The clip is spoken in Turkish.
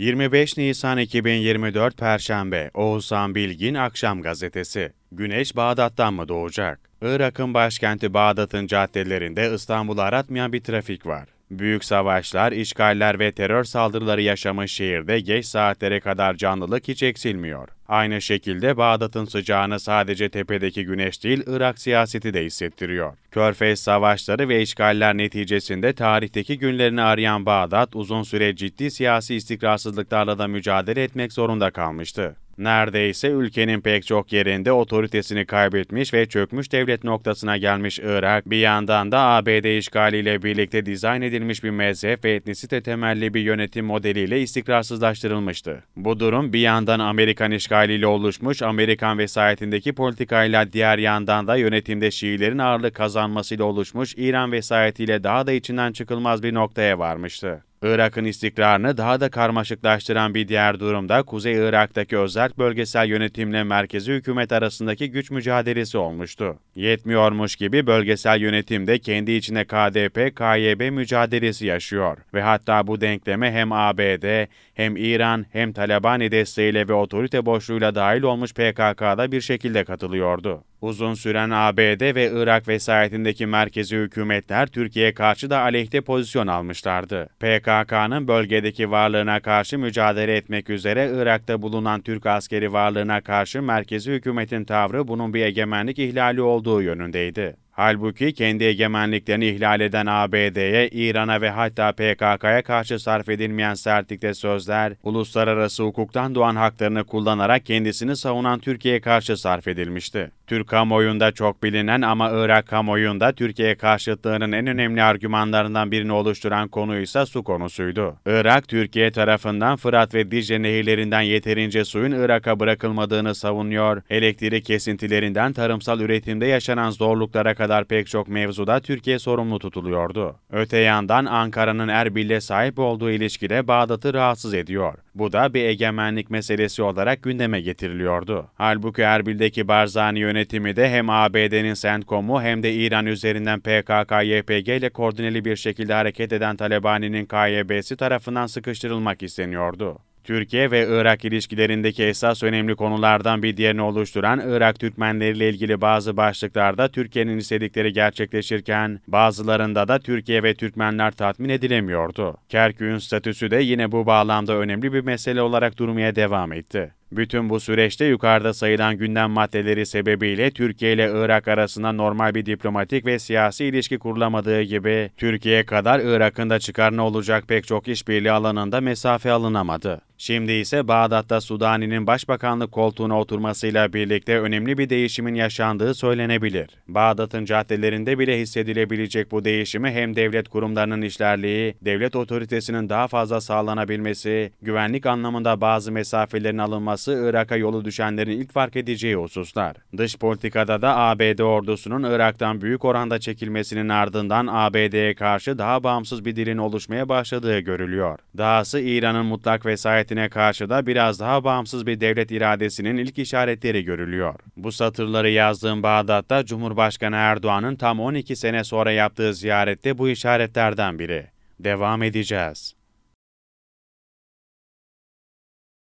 25 Nisan 2024 Perşembe Oğuzhan Bilgin Akşam Gazetesi Güneş Bağdat'tan mı doğacak? Irak'ın başkenti Bağdat'ın caddelerinde İstanbul'u aratmayan bir trafik var. Büyük savaşlar, işgaller ve terör saldırıları yaşamış şehirde geç saatlere kadar canlılık hiç eksilmiyor. Aynı şekilde Bağdat'ın sıcağını sadece tepedeki güneş değil, Irak siyaseti de hissettiriyor. Körfez savaşları ve işgaller neticesinde tarihteki günlerini arayan Bağdat, uzun süre ciddi siyasi istikrarsızlıklarla da mücadele etmek zorunda kalmıştı. Neredeyse ülkenin pek çok yerinde otoritesini kaybetmiş ve çökmüş devlet noktasına gelmiş Irak, bir yandan da ABD işgaliyle birlikte dizayn edilmiş bir mezhep ve etnisite temelli bir yönetim modeliyle istikrarsızlaştırılmıştı. Bu durum bir yandan Amerikan işgaliyle oluşmuş Amerikan vesayetindeki politikayla diğer yandan da yönetimde Şiilerin ağırlık kazanmasıyla oluşmuş İran vesayetiyle daha da içinden çıkılmaz bir noktaya varmıştı. Irak'ın istikrarını daha da karmaşıklaştıran bir diğer durumda Kuzey Irak'taki özel bölgesel yönetimle merkezi hükümet arasındaki güç mücadelesi olmuştu. Yetmiyormuş gibi bölgesel yönetimde kendi içine KDP-KYB mücadelesi yaşıyor ve hatta bu denkleme hem ABD hem İran hem Talabani desteğiyle ve otorite boşluğuyla dahil olmuş PKK'da bir şekilde katılıyordu. Uzun süren ABD ve Irak vesayetindeki merkezi hükümetler Türkiye'ye karşı da aleyhte pozisyon almışlardı. PKK'nın bölgedeki varlığına karşı mücadele etmek üzere Irak'ta bulunan Türk askeri varlığına karşı merkezi hükümetin tavrı bunun bir egemenlik ihlali olduğu yönündeydi. Halbuki kendi egemenliklerini ihlal eden ABD'ye, İran'a ve hatta PKK'ya karşı sarf edilmeyen sertlikte sözler, uluslararası hukuktan doğan haklarını kullanarak kendisini savunan Türkiye'ye karşı sarf edilmişti. Türk kamuoyunda çok bilinen ama Irak kamuoyunda Türkiye karşıtlığının en önemli argümanlarından birini oluşturan konu ise su konusuydu. Irak, Türkiye tarafından Fırat ve Dicle nehirlerinden yeterince suyun Irak'a bırakılmadığını savunuyor, elektrik kesintilerinden tarımsal üretimde yaşanan zorluklara kadar pek çok mevzuda Türkiye sorumlu tutuluyordu. Öte yandan Ankara'nın Erbil'le sahip olduğu ilişkide Bağdat'ı rahatsız ediyor. Bu da bir egemenlik meselesi olarak gündeme getiriliyordu. Halbuki Erbil'deki Barzani yönetimi de hem ABD'nin CENTCOM'u hem de İran üzerinden PKK-YPG ile koordineli bir şekilde hareket eden Talabani'nin KYB'si tarafından sıkıştırılmak isteniyordu. Türkiye ve Irak ilişkilerindeki esas önemli konulardan bir diğerini oluşturan Irak Türkmenleriyle ilgili bazı başlıklarda Türkiye'nin istedikleri gerçekleşirken bazılarında da Türkiye ve Türkmenler tatmin edilemiyordu. Kerkük'ün statüsü de yine bu bağlamda önemli bir mesele olarak durmaya devam etti. Bütün bu süreçte yukarıda sayılan gündem maddeleri sebebiyle Türkiye ile Irak arasında normal bir diplomatik ve siyasi ilişki kurulamadığı gibi Türkiye kadar Irak'ın da çıkarına olacak pek çok işbirliği alanında mesafe alınamadı. Şimdi ise Bağdat'ta Sudani'nin başbakanlık koltuğuna oturmasıyla birlikte önemli bir değişimin yaşandığı söylenebilir. Bağdat'ın caddelerinde bile hissedilebilecek bu değişimi hem devlet kurumlarının işlerliği, devlet otoritesinin daha fazla sağlanabilmesi, güvenlik anlamında bazı mesafelerin alınması Irak'a yolu düşenlerin ilk fark edeceği hususlar. Dış politikada da ABD ordusunun Irak'tan büyük oranda çekilmesinin ardından ABD'ye karşı daha bağımsız bir dilin oluşmaya başladığı görülüyor. Dahası İran'ın mutlak vesayet hükümetine karşı da biraz daha bağımsız bir devlet iradesinin ilk işaretleri görülüyor. Bu satırları yazdığım Bağdat'ta Cumhurbaşkanı Erdoğan'ın tam 12 sene sonra yaptığı ziyarette bu işaretlerden biri. Devam edeceğiz.